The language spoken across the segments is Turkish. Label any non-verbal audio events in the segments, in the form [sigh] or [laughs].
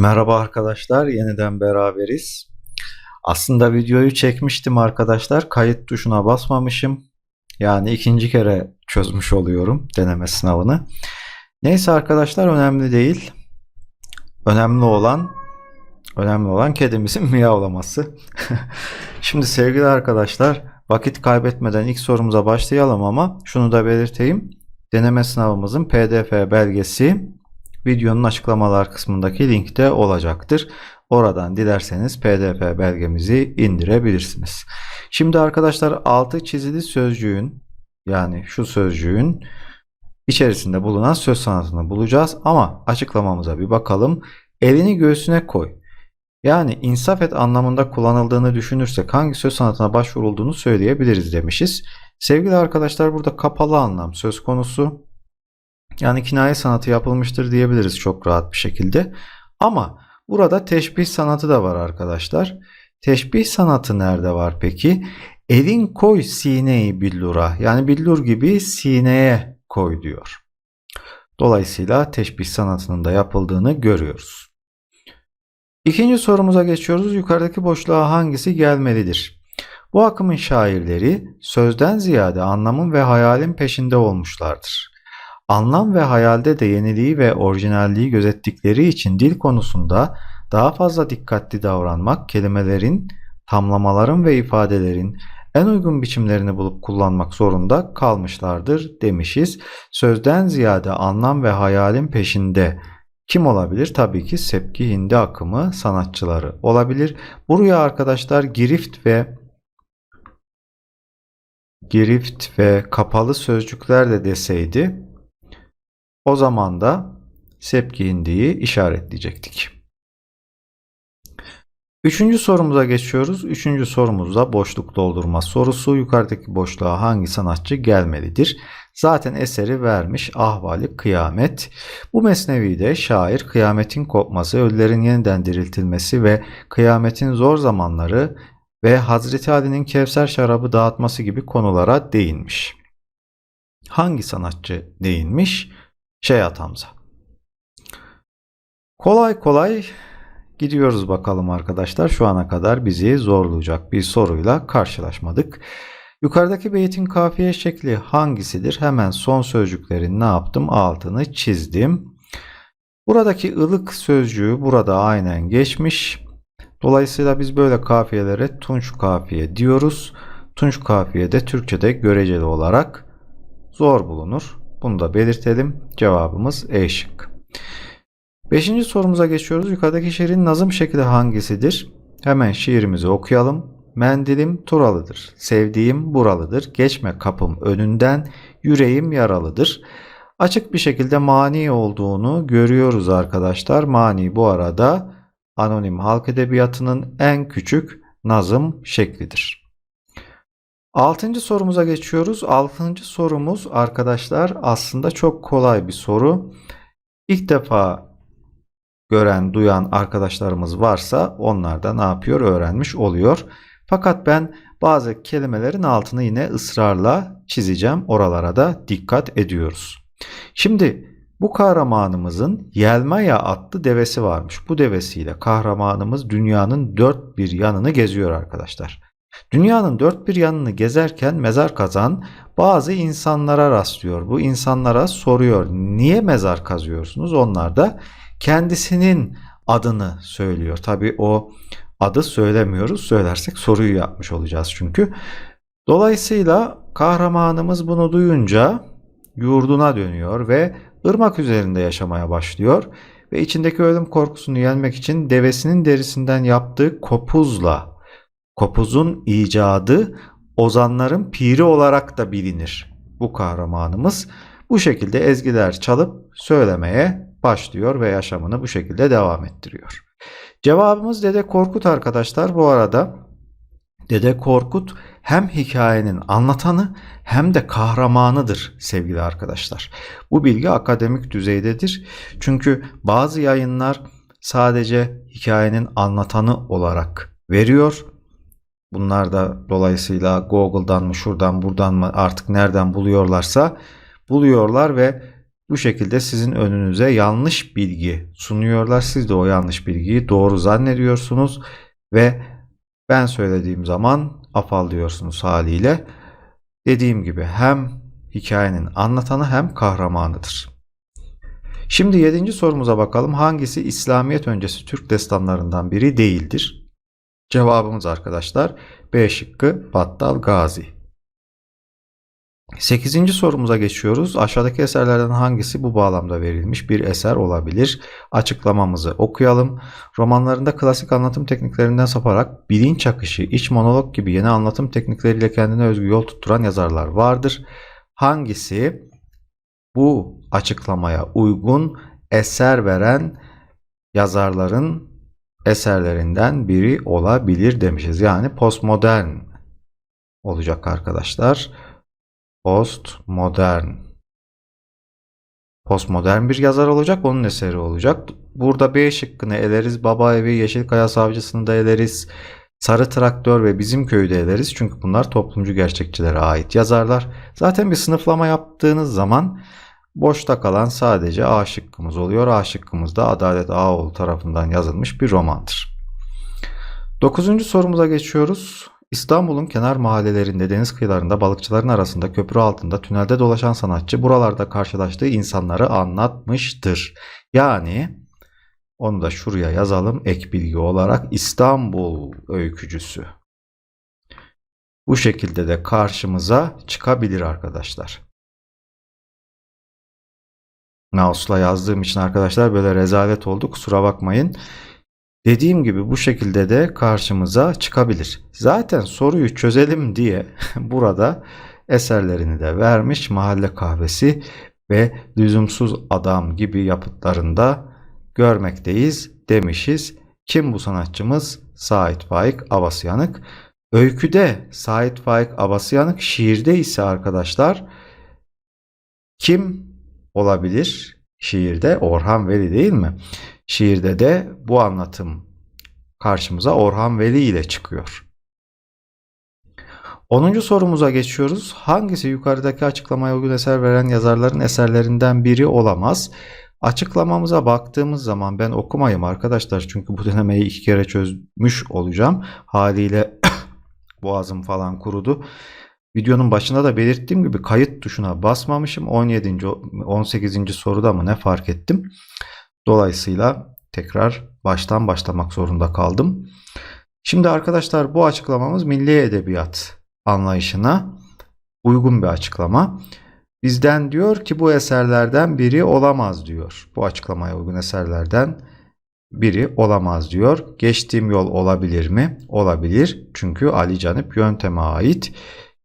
Merhaba arkadaşlar, yeniden beraberiz. Aslında videoyu çekmiştim arkadaşlar, kayıt tuşuna basmamışım. Yani ikinci kere çözmüş oluyorum deneme sınavını. Neyse arkadaşlar önemli değil. Önemli olan önemli olan kedimizin [laughs] miyavlaması. [laughs] Şimdi sevgili arkadaşlar, vakit kaybetmeden ilk sorumuza başlayalım ama şunu da belirteyim. Deneme sınavımızın PDF belgesi videonun açıklamalar kısmındaki linkte olacaktır. Oradan dilerseniz PDF belgemizi indirebilirsiniz. Şimdi arkadaşlar altı çizili sözcüğün yani şu sözcüğün içerisinde bulunan söz sanatını bulacağız ama açıklamamıza bir bakalım. Elini göğsüne koy. Yani insaf et anlamında kullanıldığını düşünürsek hangi söz sanatına başvurulduğunu söyleyebiliriz demişiz. Sevgili arkadaşlar burada kapalı anlam söz konusu. Yani kinaye sanatı yapılmıştır diyebiliriz çok rahat bir şekilde. Ama burada teşbih sanatı da var arkadaşlar. Teşbih sanatı nerede var peki? Elin koy sineyi billura. Yani billur gibi sineye koy diyor. Dolayısıyla teşbih sanatının da yapıldığını görüyoruz. İkinci sorumuza geçiyoruz. Yukarıdaki boşluğa hangisi gelmelidir? Bu akımın şairleri sözden ziyade anlamın ve hayalin peşinde olmuşlardır. Anlam ve hayalde de yeniliği ve orijinalliği gözettikleri için dil konusunda daha fazla dikkatli davranmak, kelimelerin, tamlamaların ve ifadelerin en uygun biçimlerini bulup kullanmak zorunda kalmışlardır demişiz. Sözden ziyade anlam ve hayalin peşinde kim olabilir? Tabii ki Sepki Hindi akımı sanatçıları olabilir. Buraya arkadaşlar girift ve girift ve kapalı sözcükler de deseydi o zaman da Sepki Hindi'yi işaretleyecektik. Üçüncü sorumuza geçiyoruz. Üçüncü sorumuzda boşluk doldurma sorusu. Yukarıdaki boşluğa hangi sanatçı gelmelidir? Zaten eseri vermiş ahvali kıyamet. Bu mesnevide şair kıyametin kopması, ölülerin yeniden diriltilmesi ve kıyametin zor zamanları ve Hazreti Ali'nin Kevser şarabı dağıtması gibi konulara değinmiş. Hangi sanatçı değinmiş? Şeyhat Hamza. Kolay kolay gidiyoruz bakalım arkadaşlar. Şu ana kadar bizi zorlayacak bir soruyla karşılaşmadık. Yukarıdaki beytin kafiye şekli hangisidir? Hemen son sözcüklerin ne yaptım? Altını çizdim. Buradaki ılık sözcüğü burada aynen geçmiş. Dolayısıyla biz böyle kafiyelere tunç kafiye diyoruz. Tunç kafiye de Türkçe'de göreceli olarak zor bulunur. Bunu da belirtelim. Cevabımız E şık. Beşinci sorumuza geçiyoruz. Yukarıdaki şiirin nazım şekli hangisidir? Hemen şiirimizi okuyalım. Mendilim Turalıdır. Sevdiğim buralıdır. Geçme kapım önünden. Yüreğim yaralıdır. Açık bir şekilde mani olduğunu görüyoruz arkadaşlar. Mani bu arada anonim halk edebiyatının en küçük nazım şeklidir. Altıncı sorumuza geçiyoruz. Altıncı sorumuz arkadaşlar aslında çok kolay bir soru. İlk defa gören, duyan arkadaşlarımız varsa onlar da ne yapıyor? Öğrenmiş oluyor. Fakat ben bazı kelimelerin altını yine ısrarla çizeceğim. Oralara da dikkat ediyoruz. Şimdi bu kahramanımızın Yelmaya adlı devesi varmış. Bu devesiyle kahramanımız dünyanın dört bir yanını geziyor arkadaşlar. Dünyanın dört bir yanını gezerken mezar kazan bazı insanlara rastlıyor. Bu insanlara soruyor niye mezar kazıyorsunuz? Onlar da kendisinin adını söylüyor. Tabi o adı söylemiyoruz. Söylersek soruyu yapmış olacağız çünkü. Dolayısıyla kahramanımız bunu duyunca yurduna dönüyor ve ırmak üzerinde yaşamaya başlıyor ve içindeki ölüm korkusunu yenmek için devesinin derisinden yaptığı kopuzla Kopuz'un icadı ozanların piri olarak da bilinir. Bu kahramanımız bu şekilde ezgiler çalıp söylemeye başlıyor ve yaşamını bu şekilde devam ettiriyor. Cevabımız Dede Korkut arkadaşlar. Bu arada Dede Korkut hem hikayenin anlatanı hem de kahramanıdır sevgili arkadaşlar. Bu bilgi akademik düzeydedir. Çünkü bazı yayınlar sadece hikayenin anlatanı olarak veriyor Bunlar da dolayısıyla Google'dan mı şuradan buradan mı artık nereden buluyorlarsa buluyorlar ve bu şekilde sizin önünüze yanlış bilgi sunuyorlar. Siz de o yanlış bilgiyi doğru zannediyorsunuz ve ben söylediğim zaman afallıyorsunuz haliyle. Dediğim gibi hem hikayenin anlatanı hem kahramanıdır. Şimdi yedinci sorumuza bakalım. Hangisi İslamiyet öncesi Türk destanlarından biri değildir? Cevabımız arkadaşlar B şıkkı Battal Gazi. Sekizinci sorumuza geçiyoruz. Aşağıdaki eserlerden hangisi bu bağlamda verilmiş bir eser olabilir? Açıklamamızı okuyalım. Romanlarında klasik anlatım tekniklerinden saparak bilinç akışı, iç monolog gibi yeni anlatım teknikleriyle kendine özgü yol tutturan yazarlar vardır. Hangisi bu açıklamaya uygun eser veren yazarların eserlerinden biri olabilir demişiz. Yani postmodern olacak arkadaşlar. Postmodern. Postmodern bir yazar olacak, onun eseri olacak. Burada B şıkkını eleriz. Baba Evi, Yeşilkaya Savcısını da eleriz. Sarı Traktör ve Bizim Köyü de eleriz. Çünkü bunlar toplumcu gerçekçilere ait yazarlar. Zaten bir sınıflama yaptığınız zaman boşta kalan sadece A şıkkımız oluyor. A şıkkımız da Adalet Ağoğlu tarafından yazılmış bir romandır. Dokuzuncu sorumuza geçiyoruz. İstanbul'un kenar mahallelerinde, deniz kıyılarında, balıkçıların arasında, köprü altında, tünelde dolaşan sanatçı buralarda karşılaştığı insanları anlatmıştır. Yani onu da şuraya yazalım ek bilgi olarak İstanbul öykücüsü. Bu şekilde de karşımıza çıkabilir arkadaşlar. Mouse'la yazdığım için arkadaşlar böyle rezalet oldu kusura bakmayın. Dediğim gibi bu şekilde de karşımıza çıkabilir. Zaten soruyu çözelim diye [laughs] burada eserlerini de vermiş mahalle kahvesi ve lüzumsuz adam gibi yapıtlarında görmekteyiz demişiz. Kim bu sanatçımız? Sait Faik Abasyanık. Öyküde Sait Faik Abasyanık, şiirde ise arkadaşlar kim olabilir? Şiirde Orhan Veli değil mi? Şiirde de bu anlatım karşımıza Orhan Veli ile çıkıyor. 10. sorumuza geçiyoruz. Hangisi yukarıdaki açıklamaya uygun eser veren yazarların eserlerinden biri olamaz? Açıklamamıza baktığımız zaman ben okumayayım arkadaşlar çünkü bu denemeyi iki kere çözmüş olacağım. Haliyle [coughs] boğazım falan kurudu. Videonun başında da belirttiğim gibi kayıt tuşuna basmamışım. 17. 18. soruda mı ne fark ettim. Dolayısıyla tekrar baştan başlamak zorunda kaldım. Şimdi arkadaşlar bu açıklamamız milli edebiyat anlayışına uygun bir açıklama. Bizden diyor ki bu eserlerden biri olamaz diyor. Bu açıklamaya uygun eserlerden biri olamaz diyor. Geçtiğim yol olabilir mi? Olabilir. Çünkü Ali Canip yönteme ait.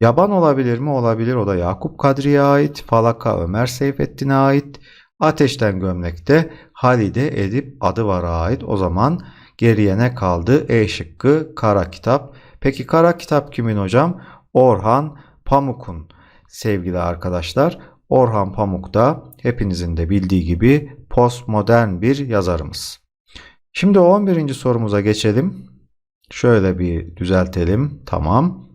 Yaban olabilir mi? Olabilir. O da Yakup Kadri'ye ait. Falaka Ömer Seyfettin'e ait. Ateşten Gömlek'te Halide Edip adı var ait. O zaman geriye ne kaldı? E şıkkı Kara Kitap. Peki Kara Kitap kimin hocam? Orhan Pamuk'un sevgili arkadaşlar. Orhan Pamuk da hepinizin de bildiği gibi postmodern bir yazarımız. Şimdi 11. sorumuza geçelim. Şöyle bir düzeltelim. Tamam.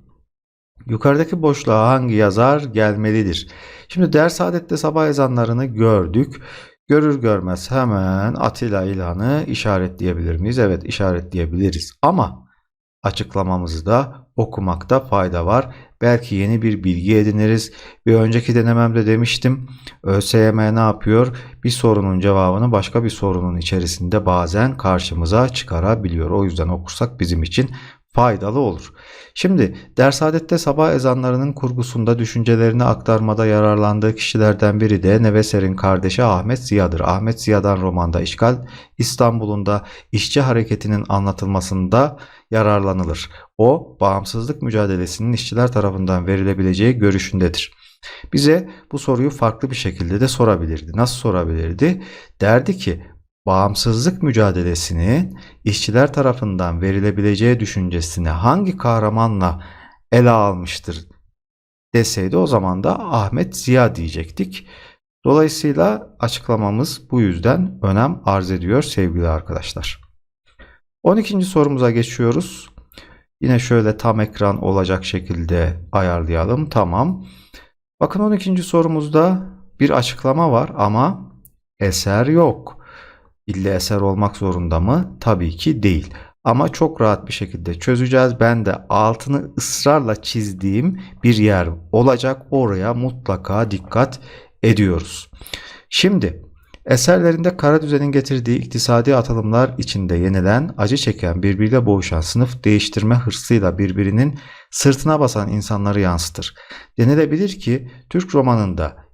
Yukarıdaki boşluğa hangi yazar gelmelidir? Şimdi ders adette sabah ezanlarını gördük. Görür görmez hemen Atilla İlhan'ı işaretleyebilir miyiz? Evet işaretleyebiliriz. Ama açıklamamızı da okumakta fayda var. Belki yeni bir bilgi ediniriz. Bir önceki denememde demiştim. ÖSYM ne yapıyor? Bir sorunun cevabını başka bir sorunun içerisinde bazen karşımıza çıkarabiliyor. O yüzden okursak bizim için faydalı olur. Şimdi ders adette sabah ezanlarının kurgusunda düşüncelerini aktarmada yararlandığı kişilerden biri de Neveser'in kardeşi Ahmet Ziya'dır. Ahmet Ziya'dan romanda işgal İstanbul'un da işçi hareketinin anlatılmasında yararlanılır. O bağımsızlık mücadelesinin işçiler tarafından verilebileceği görüşündedir. Bize bu soruyu farklı bir şekilde de sorabilirdi. Nasıl sorabilirdi? Derdi ki bağımsızlık mücadelesini işçiler tarafından verilebileceği düşüncesini hangi kahramanla ele almıştır deseydi o zaman da Ahmet Ziya diyecektik. Dolayısıyla açıklamamız bu yüzden önem arz ediyor sevgili arkadaşlar. 12. sorumuza geçiyoruz. Yine şöyle tam ekran olacak şekilde ayarlayalım. Tamam. Bakın 12. sorumuzda bir açıklama var ama eser yok. İlle eser olmak zorunda mı? Tabii ki değil. Ama çok rahat bir şekilde çözeceğiz. Ben de altını ısrarla çizdiğim bir yer olacak. Oraya mutlaka dikkat ediyoruz. Şimdi eserlerinde Karadüzen'in getirdiği iktisadi atılımlar içinde yenilen, acı çeken, birbiriyle boğuşan, sınıf değiştirme hırsıyla birbirinin sırtına basan insanları yansıtır. Denilebilir ki Türk romanında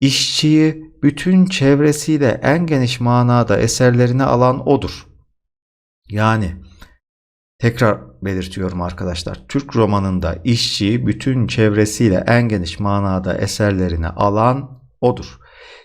işçiyi bütün çevresiyle en geniş manada eserlerine alan odur. Yani tekrar belirtiyorum arkadaşlar. Türk romanında işçiyi bütün çevresiyle en geniş manada eserlerine alan odur.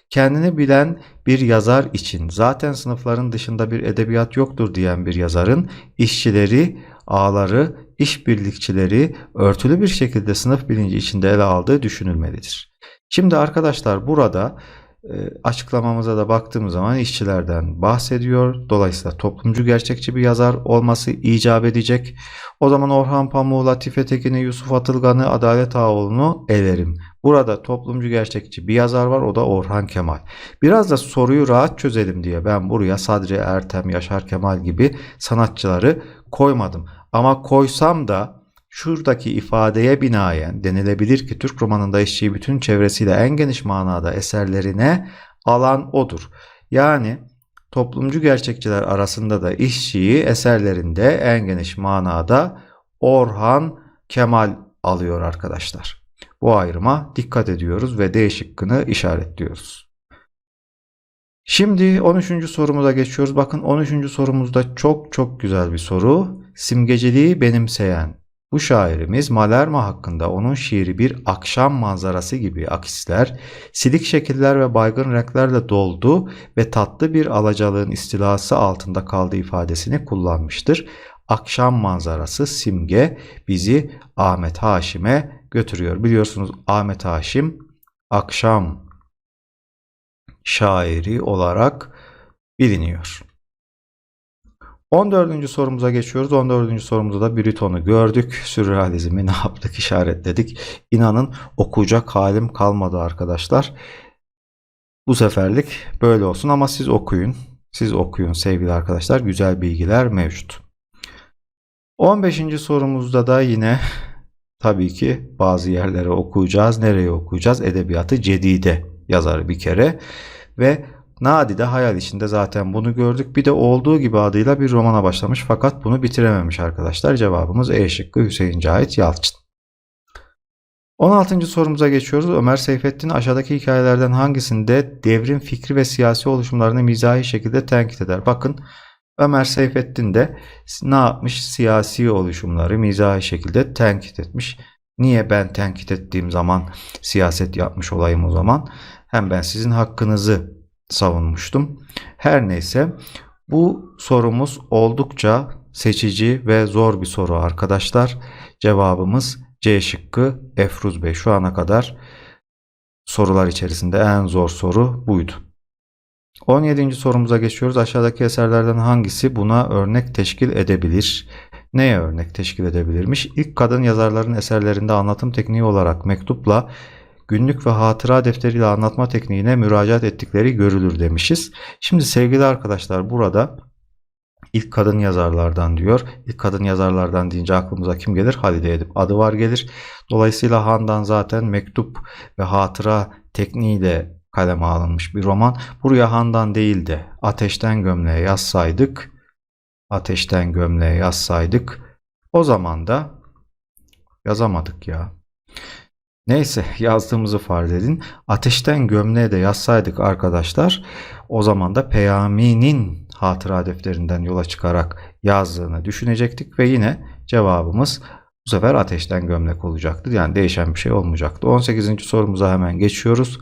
Kendini bilen bir yazar için zaten sınıfların dışında bir edebiyat yoktur diyen bir yazarın işçileri, ağları, işbirlikçileri örtülü bir şekilde sınıf bilinci içinde ele aldığı düşünülmelidir. Şimdi arkadaşlar burada e, açıklamamıza da baktığımız zaman işçilerden bahsediyor. Dolayısıyla toplumcu gerçekçi bir yazar olması icap edecek. O zaman Orhan Pamuk'u, Latife Tekin'i, Yusuf Atılgan'ı, Adalet Ağoğlu'nu elerim. Burada toplumcu gerçekçi bir yazar var o da Orhan Kemal. Biraz da soruyu rahat çözelim diye ben buraya Sadri Ertem, Yaşar Kemal gibi sanatçıları koymadım. Ama koysam da şuradaki ifadeye binaen denilebilir ki Türk romanında işçiyi bütün çevresiyle en geniş manada eserlerine alan odur. Yani toplumcu gerçekçiler arasında da işçiyi eserlerinde en geniş manada Orhan Kemal alıyor arkadaşlar. Bu ayrıma dikkat ediyoruz ve D şıkkını işaretliyoruz. Şimdi 13. sorumuza geçiyoruz. Bakın 13. sorumuzda çok çok güzel bir soru. Simgeciliği benimseyen bu şairimiz Malerma hakkında onun şiiri bir akşam manzarası gibi akisler, silik şekiller ve baygın renklerle doldu ve tatlı bir alacalığın istilası altında kaldığı ifadesini kullanmıştır. Akşam manzarası simge bizi Ahmet Haşim'e götürüyor. Biliyorsunuz Ahmet Haşim akşam şairi olarak biliniyor. 14. sorumuza geçiyoruz. 14. sorumuzda da Briton'u gördük. Sürrealizmi ne yaptık işaretledik. İnanın okuyacak halim kalmadı arkadaşlar. Bu seferlik böyle olsun ama siz okuyun. Siz okuyun sevgili arkadaşlar. Güzel bilgiler mevcut. 15. sorumuzda da yine tabii ki bazı yerlere okuyacağız. Nereye okuyacağız? Edebiyatı Cedide yazarı bir kere ve Nadide hayal içinde zaten bunu gördük. Bir de olduğu gibi adıyla bir romana başlamış fakat bunu bitirememiş arkadaşlar. Cevabımız E şıkkı Hüseyin Cahit Yalçın. 16. sorumuza geçiyoruz. Ömer Seyfettin aşağıdaki hikayelerden hangisinde devrim fikri ve siyasi oluşumlarını mizahi şekilde tenkit eder? Bakın Ömer Seyfettin de ne yapmış? Siyasi oluşumları mizahi şekilde tenkit etmiş. Niye ben tenkit ettiğim zaman siyaset yapmış olayım o zaman? Hem ben sizin hakkınızı savunmuştum. Her neyse bu sorumuz oldukça seçici ve zor bir soru arkadaşlar. Cevabımız C şıkkı Efruz Bey. Şu ana kadar sorular içerisinde en zor soru buydu. 17. sorumuza geçiyoruz. Aşağıdaki eserlerden hangisi buna örnek teşkil edebilir? Neye örnek teşkil edebilirmiş? İlk kadın yazarların eserlerinde anlatım tekniği olarak mektupla günlük ve hatıra defteriyle anlatma tekniğine müracaat ettikleri görülür demişiz. Şimdi sevgili arkadaşlar burada ilk kadın yazarlardan diyor. İlk kadın yazarlardan deyince aklımıza kim gelir? Halide Edip adı var gelir. Dolayısıyla Handan zaten mektup ve hatıra tekniğiyle kaleme alınmış bir roman. Buraya Handan değil de Ateşten Gömleğe yazsaydık Ateşten Gömleğe yazsaydık o zaman da yazamadık ya. Neyse yazdığımızı farz edin. Ateşten gömleğe de yazsaydık arkadaşlar o zaman da Peyami'nin hatıra defterinden yola çıkarak yazdığını düşünecektik ve yine cevabımız bu sefer ateşten gömlek olacaktı. Yani değişen bir şey olmayacaktı. 18. sorumuza hemen geçiyoruz.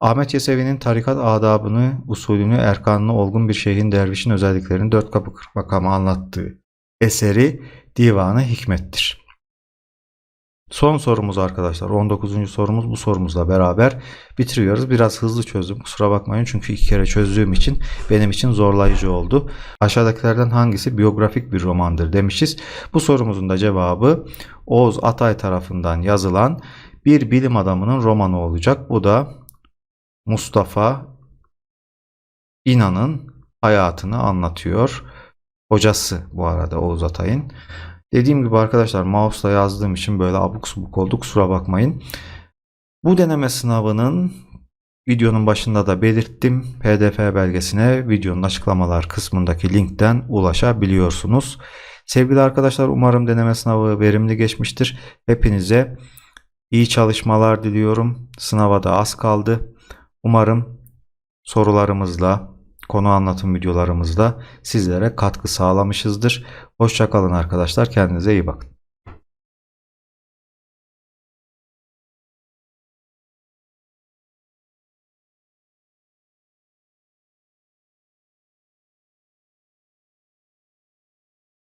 Ahmet Yesevi'nin tarikat adabını, usulünü, erkanını olgun bir şeyhin dervişin özelliklerini dört kapı kırk makamı anlattığı eseri Divanı Hikmet'tir. Son sorumuz arkadaşlar 19. sorumuz bu sorumuzla beraber bitiriyoruz. Biraz hızlı çözdüm kusura bakmayın çünkü iki kere çözdüğüm için benim için zorlayıcı oldu. Aşağıdakilerden hangisi biyografik bir romandır demişiz. Bu sorumuzun da cevabı Oğuz Atay tarafından yazılan bir bilim adamının romanı olacak. Bu da Mustafa İnan'ın hayatını anlatıyor. Hocası bu arada Oğuz Atay'ın. Dediğim gibi arkadaşlar mouse'la yazdığım için böyle abuk subuk oldu kusura bakmayın. Bu deneme sınavının videonun başında da belirttim. PDF belgesine videonun açıklamalar kısmındaki linkten ulaşabiliyorsunuz. Sevgili arkadaşlar umarım deneme sınavı verimli geçmiştir. Hepinize iyi çalışmalar diliyorum. Sınava da az kaldı. Umarım sorularımızla, konu anlatım videolarımızla sizlere katkı sağlamışızdır. Hoşçakalın arkadaşlar. Kendinize iyi bakın.